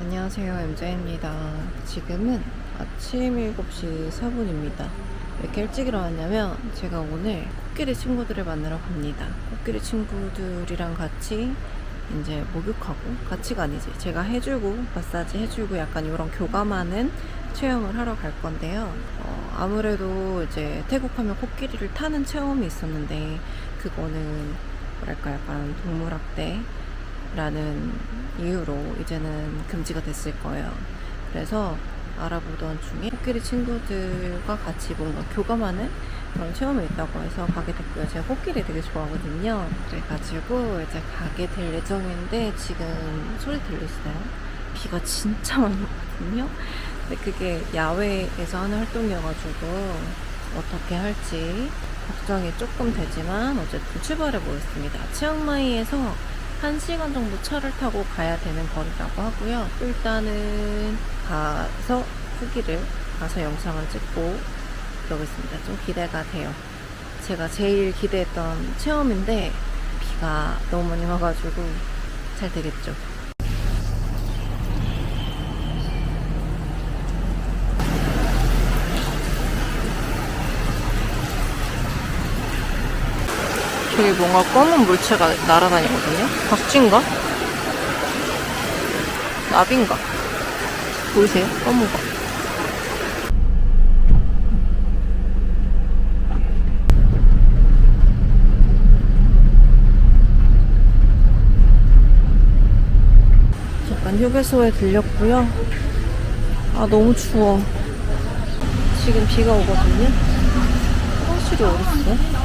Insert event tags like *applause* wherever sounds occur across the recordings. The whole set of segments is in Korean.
안녕하세요. MJ입니다. 지금은 아침 7시 4분입니다. 왜 이렇게 일찍 일어났냐면 제가 오늘 코끼리 친구들을 만나러 갑니다. 코끼리 친구들이랑 같이 이제 목욕하고 같이가 아니지. 제가 해주고 마사지 해주고 약간 이런 교감하는 체험을 하러 갈 건데요. 어, 아무래도 이제 태국 하면 코끼리를 타는 체험이 있었는데 그거는 뭐랄까 약간 동물학대 라는 이유로 이제는 금지가 됐을 거예요. 그래서 알아보던 중에 코끼리 친구들과 같이 뭔가 교감하는 그런 체험이 있다고 해서 가게 됐고요. 제가 코끼리 되게 좋아하거든요. 그래가지고 이제 가게 될 예정인데 지금 소리 들리시나요? 비가 진짜 많이 오거든요. 근데 그게 야외에서 하는 활동이어가지고 어떻게 할지 걱정이 조금 되지만 어쨌든 출발해 보겠습니다. 치앙마이에서 1시간 정도 차를 타고 가야 되는 거리라고 하고요. 일단은 가서 후기를 가서 영상을 찍고 그러겠습니다. 좀 기대가 돼요. 제가 제일 기대했던 체험인데 비가 너무 많이 와가지고 잘 되겠죠. 저기 뭔가 검은 물체가 날아다니거든요? 박쥐인가? 나비인가? 보이세요? 검은 거. 잠깐 휴게소에 들렸고요. 아, 너무 추워. 지금 비가 오거든요? 화실이 어딨어?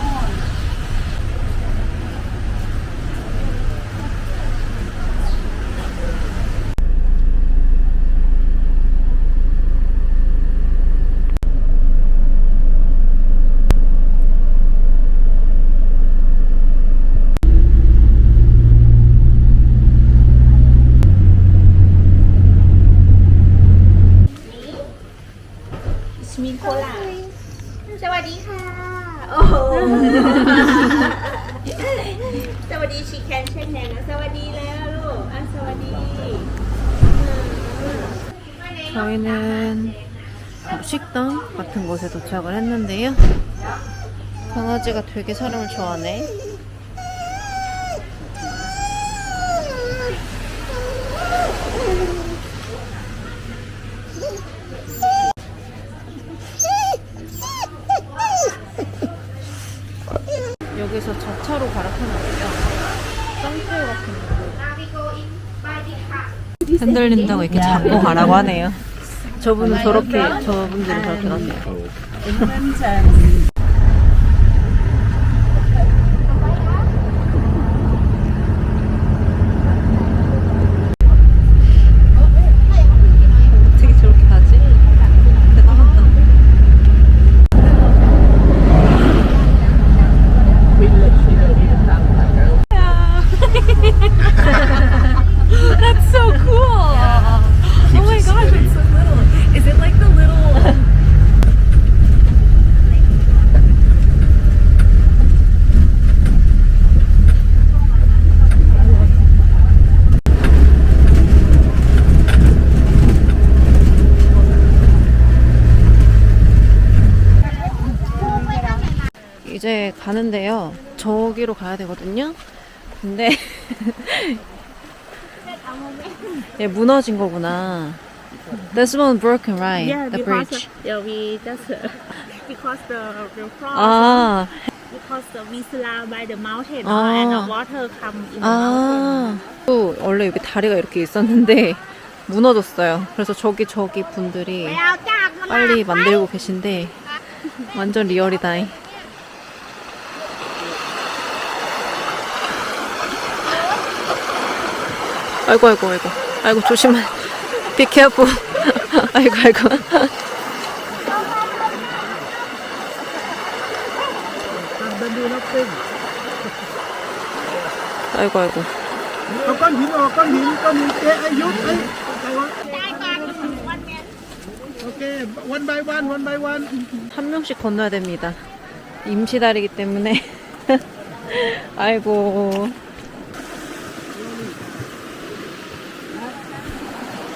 도착을 했는데요. 강아지가 되게 사람을 좋아하네. 여기서 자차로 갈아타는데요. 쌍표 같은 거. 흔들린다고 이렇게 잡고 가라고 하네요. 저분은 저렇게, 저분들은 저렇게 가세요. 어떻게 저렇게 가지? 대단하다. That's so cool! Oh my gosh, it's so little. Is it like the little? 이제 가는데요. 거기로 가야 되거든요. 근데 예, 무너진 거구나. This one broken, right? Yeah, the because, bridge. Yeah, we just because the, the cross. 아. Because the we slide by the mountain 아. and the water come in the 아. mountain. 원래 여기 다리가 이렇게 있었는데 무너졌어요. 그래서 저기 저기 분들이 빨리 만들고 계신데 완전 리얼이다잉. 아이고 아이고 아이고. 아이고 조심해. 비케어프 *laughs* 아이고 아이고. 아이고 아이고. 한 명씩 건너야 됩니다. 임시다리기 때문에. *laughs* 아이고.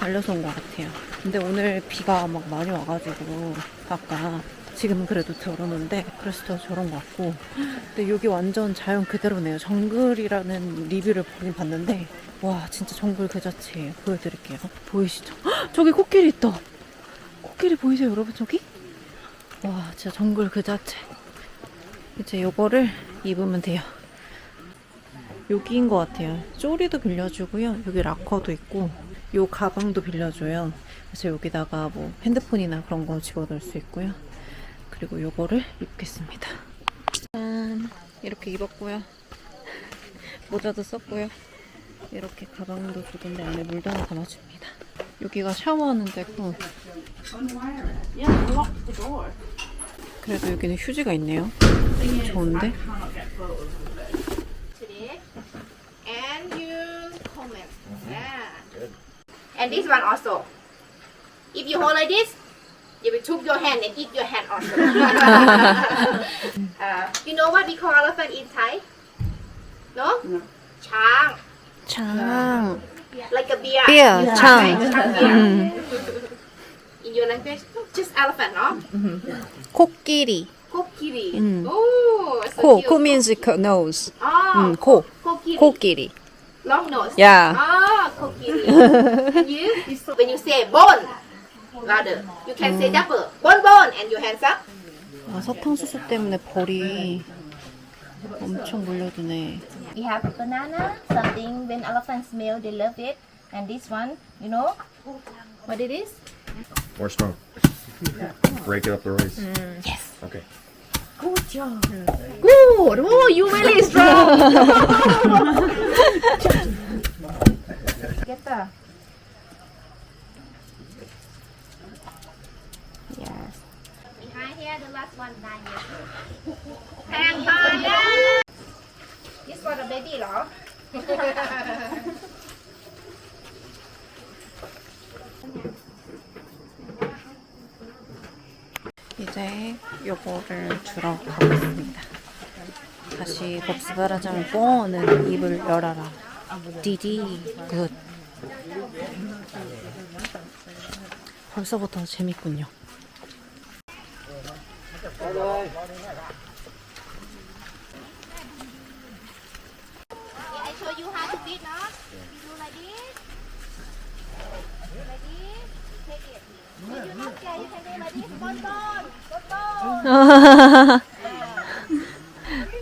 달려서 온 것 같아요. 근데 오늘 비가 막 많이 와가지고 아까 지금은 그래도 저러는데 그래서 더 저런 것 같고 근데 여기 완전 자연 그대로네요. 정글이라는 리뷰를 보긴 봤는데 와 진짜 정글 그 자체예요. 보여드릴게요. 보이시죠? 헉, 저기 코끼리 있다. 코끼리 보이세요 여러분 저기? 와 진짜 정글 그 자체. 이제 요거를 입으면 돼요. 여기인 것 같아요. 쪼리도 빌려주고요. 여기 락커도 있고, 요 가방도 빌려줘요. 그래서 여기다가 뭐 핸드폰이나 그런 거 집어넣을 수 있고요. 그리고 요거를 입겠습니다. 짠. 이렇게 입었고요. *laughs* 모자도 썼고요. 이렇게 가방도 주던데 안에 물도 하나 담아줍니다. 여기가 샤워하는 데고. 그래도 여기는 휴지가 있네요. 좋은데? and this one also. If you hold like this, you will took your hand and eat your hand also. *laughs* *laughs* uh, you know what we call elephant in Thai? No? No. Chang. Chang. Like a beer. Beer. Yeah. Chang. Mm-hmm. In your language, just elephant, no? Mm-hmm. Kokiri. Kokiri. Mm. Oh, so Ko, cute. Ko means nose. Oh. Mm, ko. Kokiri Long nose. Yeah. Ah, kokiri. *laughs* and you, when you say bone, louder, you can say double. Bone, bone, and your hands up. 아, 사탕수수 때문에 벌이 엄청 몰려드네. We have banana, something when elephants smell, they love it. And this one, you know what it is? More strong. Break it up the rice. Yes. Okay. Good. Oh, you really strong. *laughs* Get the. Yes. Behind here, the last one nine years. Hang on. This for the baby, เหรอ *laughs* 이제 요거를 주러 가보겠습니다. 다시 법스바라장 뽀는 입을 열어라. 디디 굿. 벌써부터 재밌군요.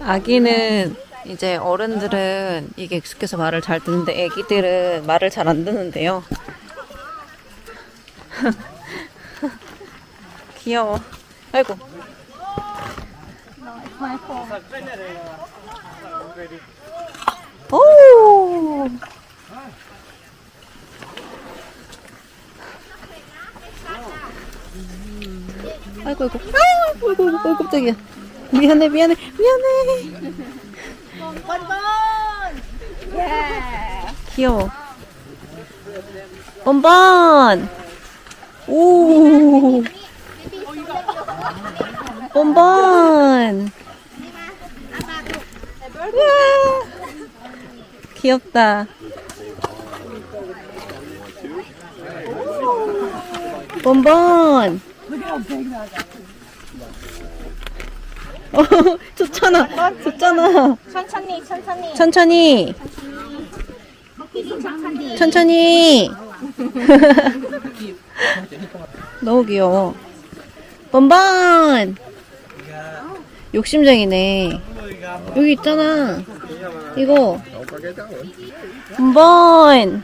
아기는 이제 어른들은 이게 익숙해서 말을 잘 듣는데 아기들은 말을 잘 안 듣는데요. *laughs* 귀여워. 아이고. 오. 아이고 아이고 아이고 아이고 아이고 깜짝이야. 미안해 미안해 미안해. Bon. Yeah. 귀여워. bonbon. 오. 우와. 귀엽다. bonbon. 어, *laughs* 좋잖아. 좋잖아. 천천히, 천천히. 천천히. 천천히. *laughs* 너무 귀여워. 번번. 욕심쟁이네. 여기 있잖아. 이거. 번번.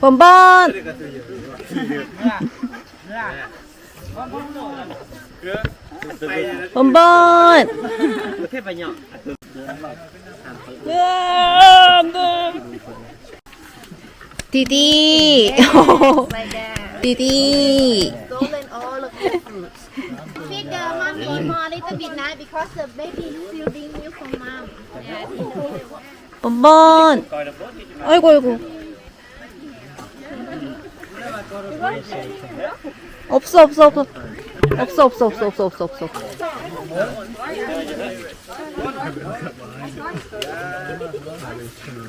번번. 번번. 디디. 디디. Stolen all of your fruits. Feed the mommy more little bit now because the baby still drink milk from mom. 번번. 아이고 아이고. 없어 없어 없어. 없어 없어 없어 없어 없어 없어.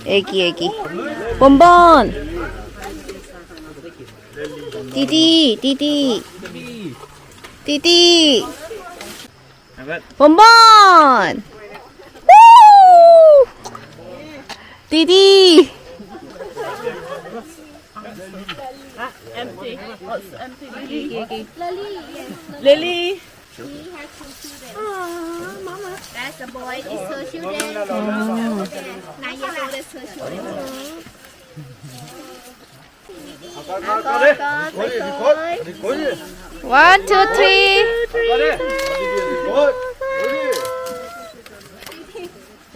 애기 애기. 번번. 디디 디디. 디디. 번번. 우! 디 디. 렐리. That's the boy. It's her children. Nine years old. That's her children. 원, 투, 쓰리.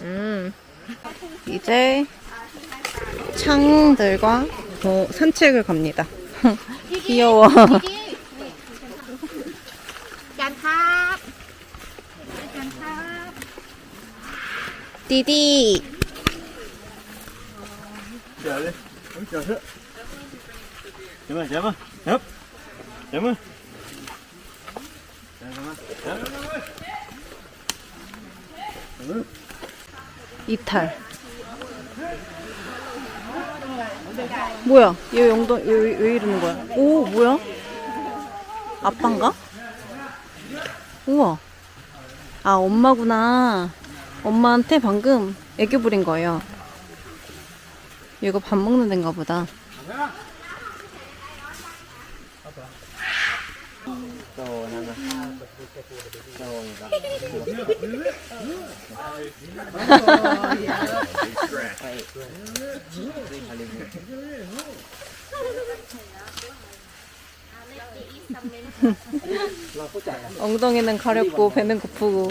음. 이제 창들과 어, 산책을 갑니다. 귀여워. 디디. Đi. 뭐야? 얘 영동 얘왜 이러는 거야? 오 뭐야? 아빠인가? 우와. 아 엄마구나. 엄마한테 방금 애교 부린 거예요. 얘가 밥 먹는 데인가 보다. *laughs* 엉덩이는 가렵고 배는 고프고.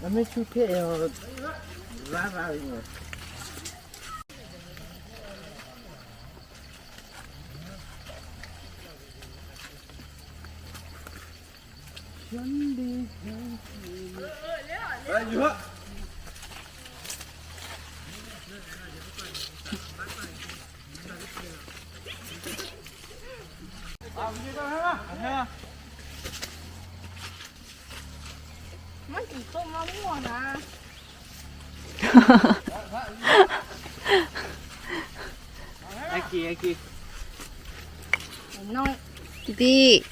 那没去拍呀，拉拉的嘛。兄弟，兄弟，来，你喝。Aki, aki. 디디.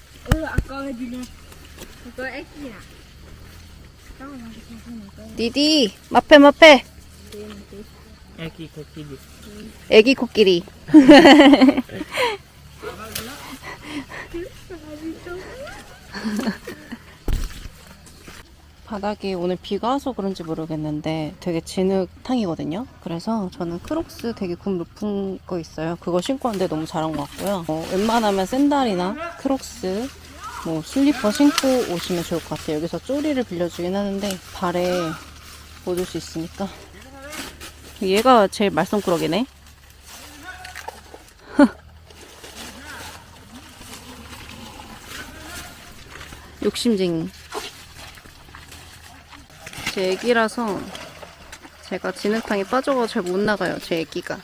디디. 마페 마페. Aki, koki. 애기 코끼리. *laughs* 바닥이 오늘 비가 와서 그런지 모르겠는데 되게 진흙탕이거든요. 그래서 저는 크록스 되게 굽 높은 거 있어요. 그거 신고 왔는데 너무 잘한 것 같고요. 어, 웬만하면 샌달이나 크록스, 뭐 슬리퍼 신고 오시면 좋을 것 같아요. 여기서 쪼리를 빌려주긴 하는데 발에 묻을 수 있으니까. 얘가 제일 말썽꾸러기네. *laughs* 욕심쟁이. 제 애기라서 제가 진흙탕에 빠져가 잘못 나가요. 제 애기가.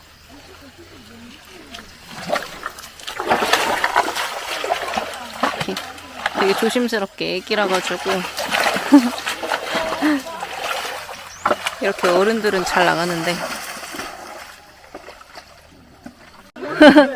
이렇게 되게 조심스럽게 애기라 가지고 *laughs* 이렇게 어른들은 잘 나가는데 *laughs*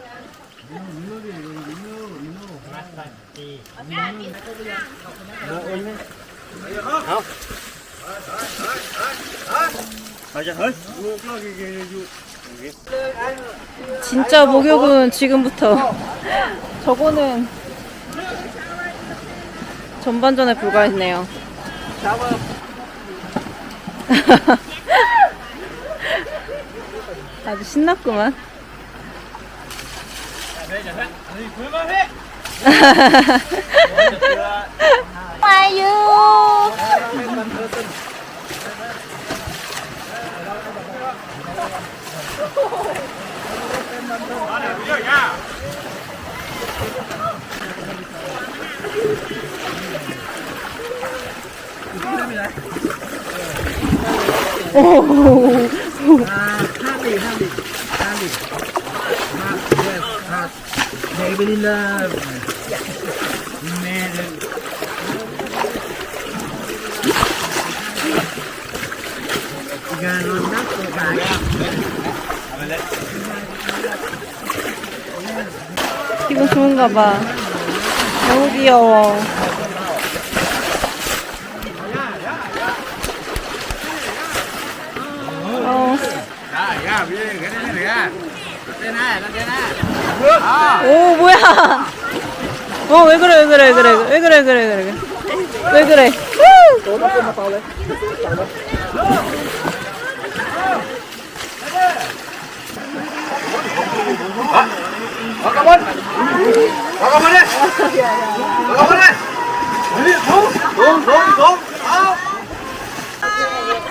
เอามาจะเฮ้ย 진짜 목욕은 지금부터. *laughs* 저거는 전반전에 불과했네요. *laughs* 아주 신났구만. Why you? Oh. ห้าดีห้าดีห้าดี really love man. Ganon na po 기분 좋은가 봐. 너무 귀여워. 어. 오 뭐야? 어 왜 그래 왜 그래 왜 그래 왜 그래 왜 그래 왜 그래 왜 그래? 후!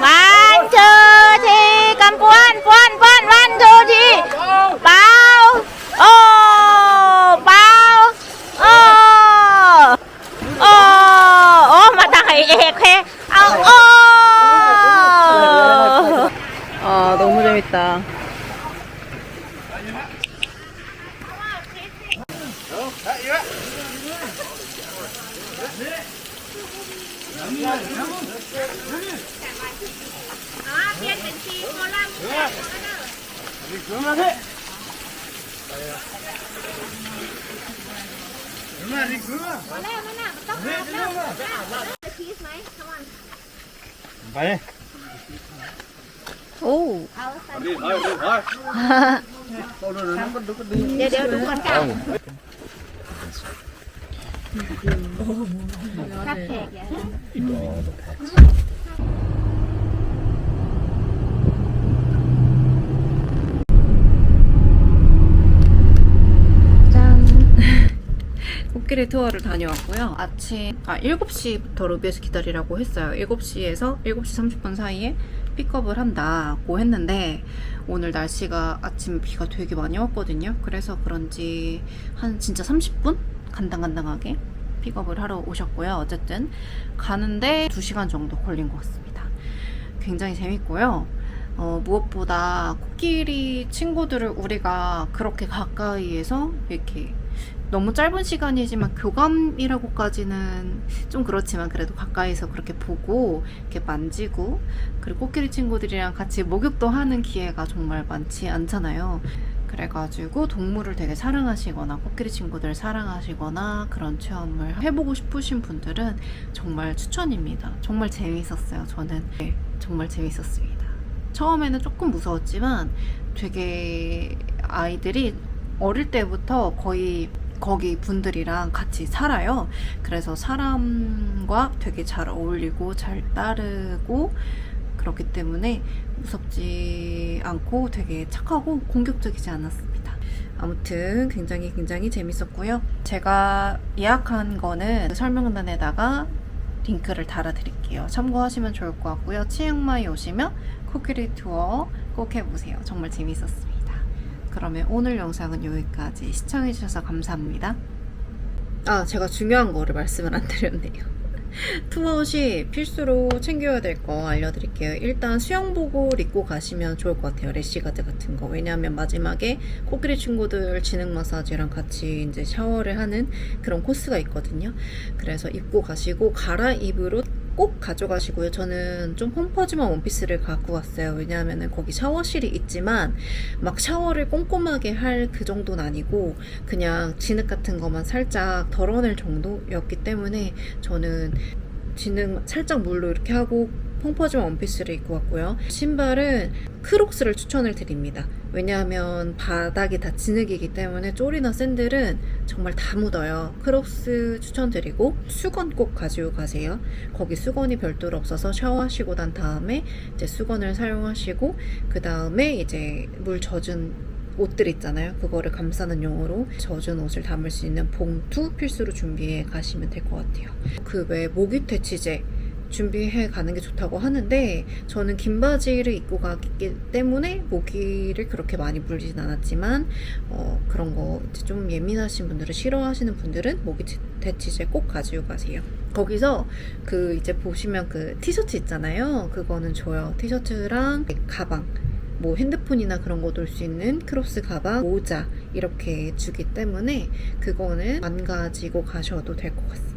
One, two, three, 오. เดี๋ยวเดี๋ยวดูก่อนค่ะรับแขกอย่า 코끼리 투어를 다녀왔고요. 아침 아 7시부터 로비에서 기다리라고 했어요. 7시에서 7시 30분 사이에 픽업을 한다고 했는데 오늘 날씨가 아침 비가 되게 많이 왔거든요. 그래서 그런지 한 진짜 30분 간당간당하게 픽업을 하러 오셨고요. 어쨌든 가는데 2시간 정도 걸린 것 같습니다. 굉장히 재밌고요. 어, 무엇보다 코끼리 친구들을 우리가 그렇게 가까이에서 이렇게 너무 짧은 시간이지만 교감이라고까지는 좀 그렇지만 그래도 가까이서 그렇게 보고 이렇게 만지고 그리고 코끼리 친구들이랑 같이 목욕도 하는 기회가 정말 많지 않잖아요. 그래가지고 동물을 되게 사랑하시거나 코끼리 친구들 사랑하시거나 그런 체험을 해보고 싶으신 분들은 정말 추천입니다. 정말 재밌었어요. 저는 네, 정말 재밌었습니다. 처음에는 조금 무서웠지만 되게 아이들이 어릴 때부터 거의 거기 분들이랑 같이 살아요. 그래서 사람과 되게 잘 어울리고 잘 따르고 그렇기 때문에 무섭지 않고 되게 착하고 공격적이지 않았습니다. 아무튼 굉장히 굉장히 재밌었고요. 제가 예약한 거는 설명란에다가 링크를 달아드릴게요. 참고하시면 좋을 것 같고요. 치앙마이 오시면 코끼리 투어 꼭 해보세요. 정말 재밌었습니다. 그러면 오늘 영상은 여기까지 시청해주셔서 감사합니다. 아, 제가 중요한 거를 말씀을 안 드렸네요. *laughs* 투어 시 필수로 챙겨야 될 거 알려드릴게요. 일단 수영복을 입고 가시면 좋을 것 같아요. 래시가드 같은 거. 왜냐하면 마지막에 코끼리 친구들 진흙 마사지랑 같이 이제 샤워를 하는 그런 코스가 있거든요. 그래서 입고 가시고 갈아입으로 꼭 가져가시고요. 저는 좀 펑퍼짐한 원피스를 갖고 왔어요. 왜냐하면 거기 샤워실이 있지만 막 샤워를 꼼꼼하게 할 그 정도는 아니고 그냥 진흙 같은 것만 살짝 덜어낼 정도였기 때문에 저는 진흙 살짝 물로 이렇게 하고 펑퍼짐한 원피스를 입고 왔고요. 신발은 크록스를 추천을 드립니다. 왜냐하면 바닥이 다 진흙이기 때문에 쪼리나 샌들은 정말 다 묻어요. 크록스 추천드리고 수건 꼭 가지고 가세요. 거기 수건이 별도로 없어서 샤워하시고 난 다음에 이제 수건을 사용하시고 그 다음에 이제 물 젖은 옷들 있잖아요. 그거를 감싸는 용어로 젖은 옷을 담을 수 있는 봉투 필수로 준비해 가시면 될 것 같아요. 그 외에 모기 퇴치제 준비해 가는 게 좋다고 하는데 저는 긴 바지를 입고 가기 때문에 모기를 그렇게 많이 물리진 않았지만 어, 그런 거 좀 예민하신 분들은 싫어하시는 분들은 모기 퇴치제 꼭 가지고 가세요. 거기서 그 이제 보시면 그 티셔츠 있잖아요. 그거는 줘요. 티셔츠랑 가방. 뭐 핸드폰이나 그런 거 놓을 수 있는 크로스 가방, 모자 이렇게 주기 때문에 그거는 안 가지고 가셔도 될 것 같습니다.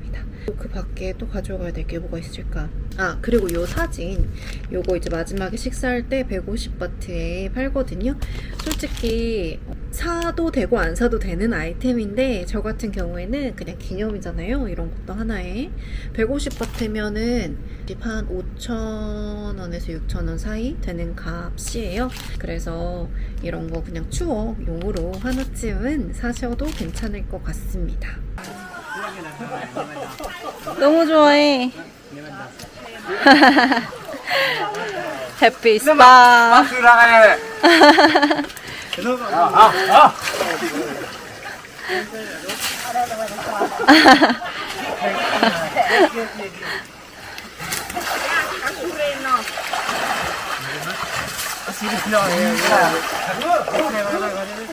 그 밖에 또 가져가야 될 게 뭐가 있을까? 아 그리고 요 사진 요거 이제 마지막에 식사할 때 150바트에 팔거든요. 솔직히 사도 되고 안 사도 되는 아이템인데 저 같은 경우에는 그냥 기념이잖아요. 이런 것도 하나에 150바트면은 한 5,000원에서 6,000원 사이 되는 값이에요. 그래서 이런 거 그냥 추억용으로 하나쯤은 사셔도 괜찮을 것 같습니다. 너무 좋아해. *laughs* 해피 스파. *laughs* *laughs*